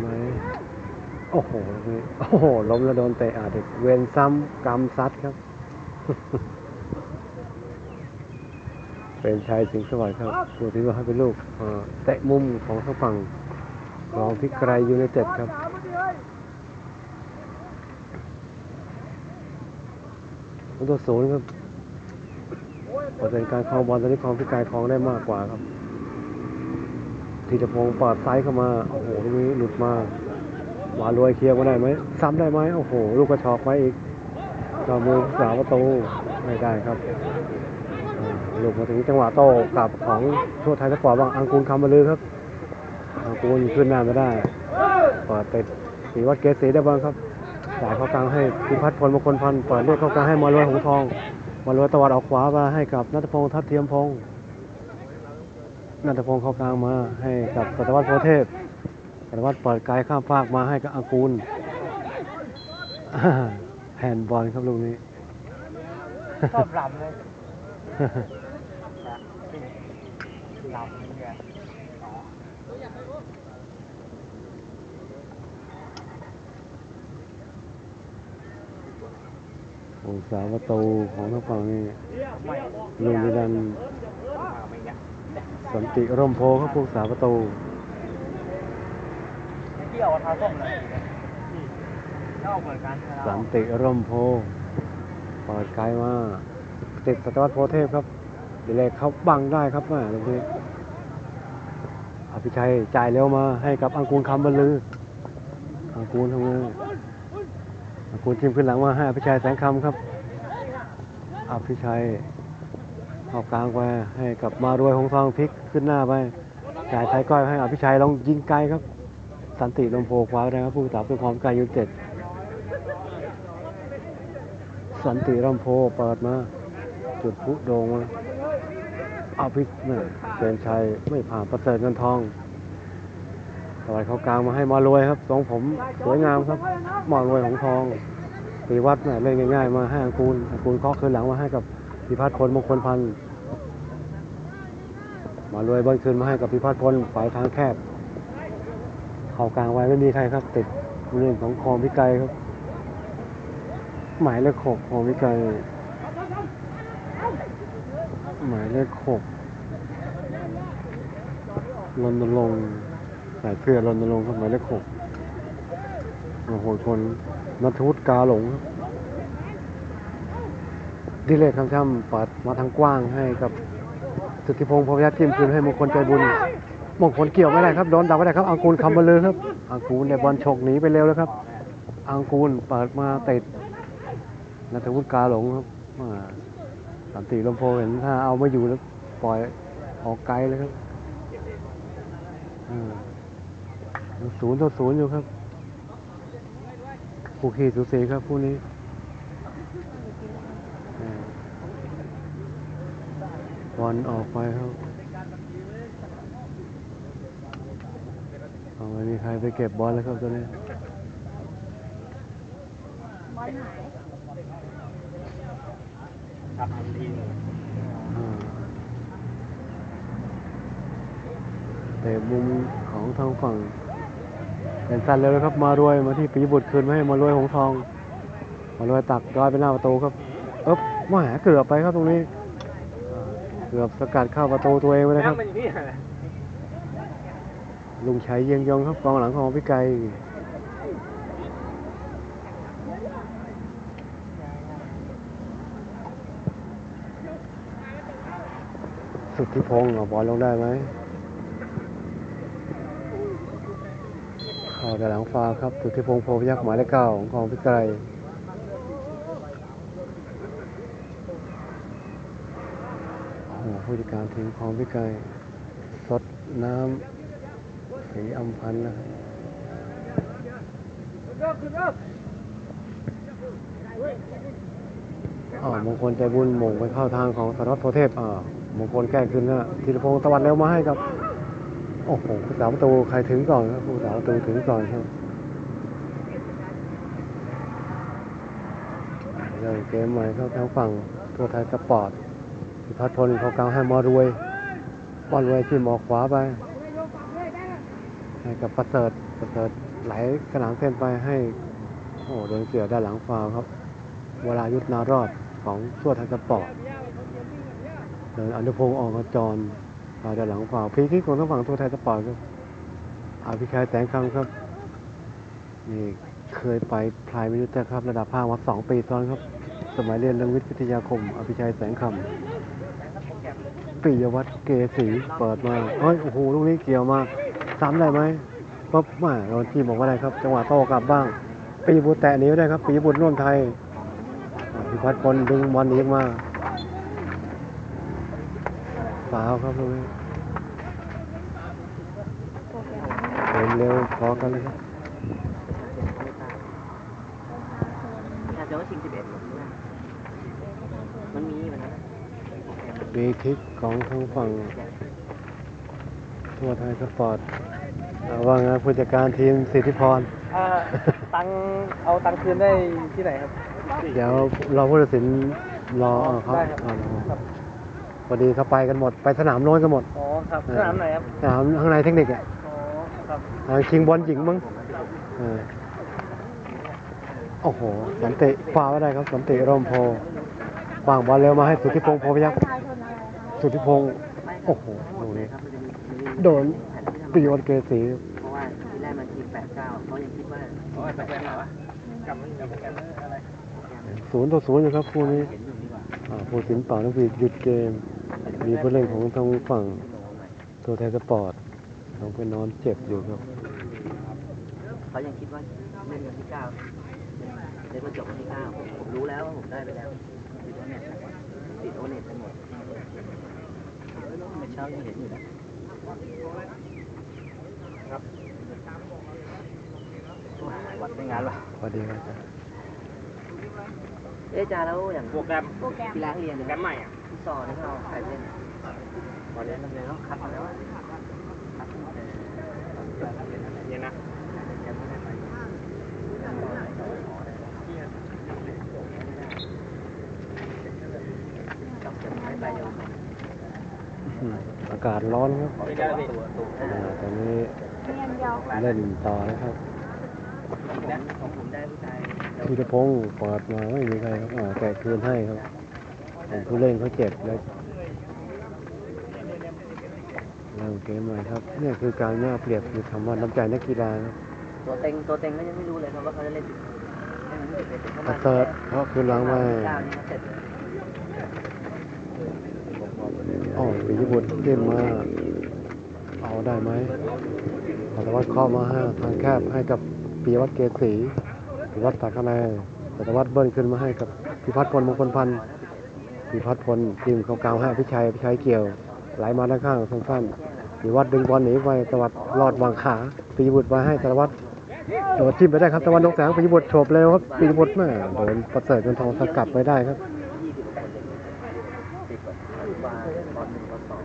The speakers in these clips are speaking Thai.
ไหมโอ้โหโอ้โหล้มแล้วโดนเตะอะเด็กเวนซ้ำกำซัดครับ เป็นชายสิงสวัสดิ์ครับตัวที่ว่าให้เป็นลูกเตะมุมของทางฝั่งของพิกไรยูไนเต็ดครับตัวศูนย์ครับปร์เซ็นการครองบอลตอนนี้ครองพิกายครองได้มากกว่าครับ ธีรพงศ์ปิดไซส์เข้ามา โอ้โหตรงนี้หลุดมาหวานรวยเคลียร์มาได้ไหมซ้ำได้ไหมโอ้โห ลูกกระชอกไว้อีกก็มือสาวประตูไม่ได้ครับอ่าลูกมาถึงจังหวะโต้กลับของทั่วไทยสปอร์ตบางอังกูลคำมาลือครับอังกูลขึ้นหน้าไม่ได้เปิดติดสีวัดเกศสีได้บ้างครับจ่ายเข้ากลางให้พิพัฒน์พลมงคลพันธ์เปิดเรียกเข้ากลางให้มารวยหงทองมารวยตะวันออกขวามาให้กับนัทพงษ์ทัดเทียมพงษ์ นัทพงษ์เข้ากลางมาให้กับสัตวัฒน์โพเทพสัตวัฒน์เปิดไกลข้ามฟากมาให้กับอากูลอ่าแฮนบอลครับลูกนี้ชอบลำเลยลำนี่ไงองศาประตูของทางฝั่งนี่ลุงนิรันไม่เนี่ย สันติร่มโพครับผู้รักษาประตูเที่ยวทาส้มเลยชอบเหมือนกันสันติร่มโพเปิดไกลมาติดสตวัตโพเทพครับดีเลยเขาบังได้ครับแม่ลูกนี้อภิชัยจ่ายเร็วมาให้กับอังกูลคำบรรลือ อังกูลทำไงอังกูลทีมขึ้นหลังมาให้อภิชัยแสงคำครับอภิชัย เข้ากลางไปให้กับมารวยหงทองพลิกขึ้นหน้าไปจ่ายท้ายก้อยให้อภิชัยลองยิงไกลครับ สันติลมโพคว้าได้ครับผู้สาวเป็นความไกลยูเต็ดสันติรัมโพเปิดมาจุดพุโดงมาอาพิษเนี่ยเป็นชัยไม่ผ่านประเสริฐเงินทองสวัสดเขากลางมาให้มารวยครับทรงผมสวยงามครับมารวยของทองปีวัดเนี่ยเล่นง่ายๆมาให้อังกูลอังกูลเคาะคืนหลังมาให้กับพิพัฒน์พลมงคลพันธ์ มารวยบอลคืนมาให้กับพิพัฒน์พลฝ่ายทางแคบ เข้ากลางไว้ไม่มีใครครับ ติดเรื่องของคอมพิไกรครับ หมายเลขหกของวิกัยหมายเลขหกรณรงค์ใส่เสื้อรณรงค์ครับหมายเลขหกโอ้โหคนนัทวุฒิกาหลงครับดิเลกคำช่ำปัดมาทางกว้างให้กับ สุทธิพงศ์พพยัคฆ์จิ้มคืนให้มงคลใจบุญมงคลเกี่ยวไม่ได้ครับโดนดับไม่ได้ครับอังกูลคำบรรลือครับอังกูลในยบอลฉกหนีไปเร็วแล้วครับอังกูลเปิดมาติดนัทวุฒิกาหลงครับอ่าสันติลมโพเห็นถ้าเอาไม่อยู่แล้วปล่อยออกไกลเลยครับอ่าศูนย์ต่อศูนย์อยู่ครับคู่ขี้สูสีครับคู่นี้อ่า บอลออกไปครับเอาไม่มีใครไปเก็บบอลแล้วครับตอนนี้ครับทีอ่าแต่มุมของทางฝั่งเป็นสั้นแล้วนะครับ มารวยมาที่ปีบุตรคืนมาให้มารวยหงทอง มารวยตักร้อยไปหน้าประตูครับเอ๊บมาหาเกือบไปครับตรงนี้อ่าเกือบสกัดเข้าประตูตัวเองไปเลยครับมันอยู่นี่แหละลุงชัยเยียงยงครับกองหลังของพี่ไก่สุดที่พงศ์เอาบอลลงได้ไหมเข้าด้านหลังฟ้าครับสุดที่พงศ์โพพยักษ์หมายเลขเก้าของกองพี่ไก่โอ้โห ผู้จัดการทีมของพี่ไก่สดน้ำสีอัมพันธ์นะครับอ๋อมงคลใจบุญหม่งไปเข้าทางของสารวัตรโพเทพอ่ามงคลแก้ขึ้นนะธีรพงศ์ตะวันเร็วมาให้กับ โอ้โหผู้สาวประตูใครถึงก่อนครับผู้สาวประตูถึงก่อนครับเริ่มเกมใหม่ครับทางฝั่งตัวไทยสปอร์ต พิพัฒน์พลเขากลางให้มารวยบอลรวยที่หมอขวาไป ให้กับประเสริฐประเสริฐไหลขนานเส้นไปให้ โอ้โดนเกี่ยวด้านหลังฟาวครับ เวลายุทธนารอดของส่วนไทยสปอร์ตเดินอนุพงศ์ออกจรมาด้านหลังฟาวพีคิกของทางฝั่งตัวไทยสปอร์ตครับอาภิชัยแสงคำครับ นี่เคยไปพลายมินิเตอร์ครับ ระดับภาคมาสองปีซ้อนครับ สมัยเรียนเรื่องวิทยาคมอภิชัยแสงคำ ปิยวัฒน์เกษีเปิดมาเฮ้ยโอ้โหลูกนี้เกี่ยวมากซ้ำได้ไหมปั๊บมาโดนทีมบอกว่าได้ครับ จังหวะโต้กลับบ้าง ปีบุตรแตะนีไม่ได้ครับ ปีบุตรร่วมไทยพิพัฒน์พลดึงบอลนีออกมาฟาวครับลูกนี้เร็วเร็วพอกันเลยครับอาจะว่าชิงสิบเอ็ดมีมันนะ มีคิกของทางฝั่งทั่วไทยสปอร์ตอ่าว่าไงผู้จัดการทีมสิทธิพรอ่าตังเอาตังคืนได้ที่ไหนครับ เดี๋ยวเราผู้ตัดสินรอเขาได้ครับอ่ารอครับ พอดีเขาไปกันหมด ไปสนามโน้นกันหมด อ๋อครับสนามไหนครับ สนามข้างในเทคนิคอะอ๋อครับ ทางชิงบอลหญิงมั้งเออโอ้โห สันติคว้าไว้ได้ครับ สันติร่มโพวางบอลเร็วมาให้สุทธิพงศ์โพพยัคฆ์ สุทธิพงศ์โอ้โหดูนี่โดนปีวัตเกษีเพราะว่าที่แรกมันทีแปดเก้าเขายังคิดว่าโอ้ยแปดเก้าเหรอวะกลับมาอยู่กับแกอะไรศูนย์ต่อศูนย์อยู่ครับคู่นี้อดีกว่าอ่าผู้สินเป่านักบีหยุดเกม มีผู้เล่นของทางฝั่งตัวไทยสปอร์ตต้องไปนอนเจ็บอยู่ครับเขายังคิดว่าเล่นวันที่เก้าเล่นวันจบวันที่เก้าผมผมรู้แล้วว่าผมได้ไปแล้ว ติดโอเน็ตติดโอเน็ตไปหมดเมื่อเช้ายังเห็นอยู่นะครับวัดไม่งานหรอพอดีครับเอ๊ะจาแล้วอย่างโปรแกรมที่ร้านเรียนโปรแกรมใหม่อะที่สอนนี่เราใครเล่นตอนเรียนนักเรียนเขาคัดมาแล้วคัดเรียนนักเรียนเย็นนะ ยังไม่ได้ไปต้องเก็บไว้ไปยาว อืมอากาศร้อนครับไม่ได้พี่ตัวตัวอ่าตอนนี้เล่นต่อนะครับนะของผมได้ผู้ชายธีรพงศ์เปิดมาไม่มีใครครับอ่าแกะคืนให้ครับผมผู้เล่นเขาเจ็บแล้วเริ่มเกมใหม่ครับเนี่ยคือการแย่เปรียบคือคำว่าน้ำใจนักกีฬาครับ ตัวเต็งตัวเต็งก็ยังไม่รู้เลยครับว่าเขาจะเล่นให้มันไม่เป็นเข้าปมาระเสริฐเขาคืนหลังมาเก้านี่เขาเสร็จเลย ปีญี่ปุ่นขึ้นมา เอาได้ไหมปฏิวัติเข้ามาห้าทางแคบให้กับปีวัตเกศรีปีวัตตักคะแนนปฏิวัติเบิ้ลขึ้นมาให้กับพิพัฒน์พลมงคลพันธ์พิพัฒน์พลทีมเขากาวให้พิชัยพิชัยเกี่ยวไหลมาด้านข้างสั้นๆปีวัตดึงบอลหนีไปตวัดรอดวางขาปีบุตรมาให้ตวัดโดดจิ้มไปได้ครับตะวันนกแสงปีบุตรโฉบเร็วครับปีบุตรแม่โดนประเสริฐเงินทองสกัดไปได้ครับ ยี่สิบกว่าคนเลยสิบกว่าบอลหนึ่งบอลสอง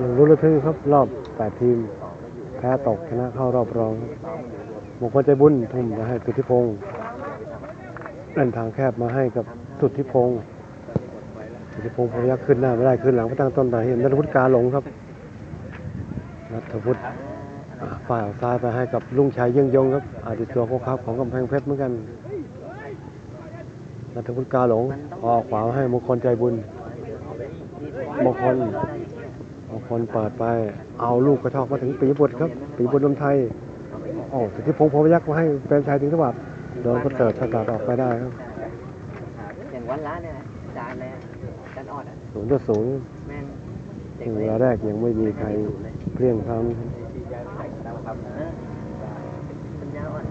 ยังรู้นระทึกครับ รอบแปดทีม แพ้ตกชนะเข้ารอบรองมงคลใจบุญทุ่มมาให้สุทธิพงศ์เล่นทางแคบมาให้กับสุทธิพงศ์สุทธิพงศ์พยักขึ้นหน้าไม่ได้ขึ้นหลังไปตั้งต้นแต่เห็นนัทวุฒิกาหลงครับนัทวุฒิอ่าฝ่ายซ้ายไปให้กับลุงชัยเยี่ยงยงครับอดีตตัวโคครับของกำแพงเพชรเหมือนกันนัทวุฒิกาหลงออกขวาให้มงคลใจบุญมงคล คนเปิดไป เอาลูกกระชอกมาถึงปีบุตรครับ ปีบุตรลมไทยโอ้สุทธิพงศ์พยักษ์มาให้แฟนชายถึงสวัสดิ์โดนประเสริฐสกัดออกไปได้ครับอย่างวันละเนี่ยจานเลยจานออดอะศูนย์ต่อศูนย์แม่งถึงเวลาแรกยังไม่มีใครเพลียงทเออปัญญาอ่อน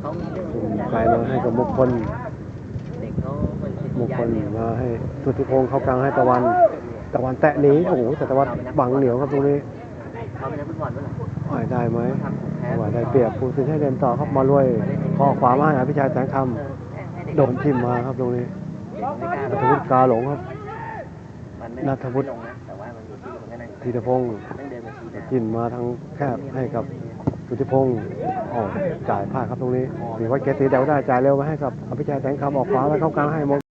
เขามีเรื่องำส่งไกลมาให้กับมงคลเด็กเขาเป็นมงคลมาให้สุทธิพงศ์เข้ากลางให้ตะวัน ตะวันแตะหนี้โอ้โหแต่ตะวันบังเหนียวครับตรงนี้เขาเป็นนักฟุตบอลเมื่อไหร่อ่อยได้ไหมทำของแท้อ่อยได้เปรียบผู้สินให้เดินต่อครับมาลุยข้อขวามาห้อภิชัยแสงคำโดนทิ่มมาครับตรงนี้ไม่กล้านัทวุฒิกาหลงครับ มันไม่นัทวุฒิลงนะแต่ว่ามันอยู่ที่มันก็นั่งธีรพงศ์นั่งเดินมาชี้หน้ากินมาทางแคบให้กับสุทธิพงศ์อ๋อจ่ายพลาดครับตรงนี้ถือว่าเกสีเดวได้จ่ายเร็วมาให้กับอภิชัยแสงคำออกขวาแล้วเข้ากลางให้มง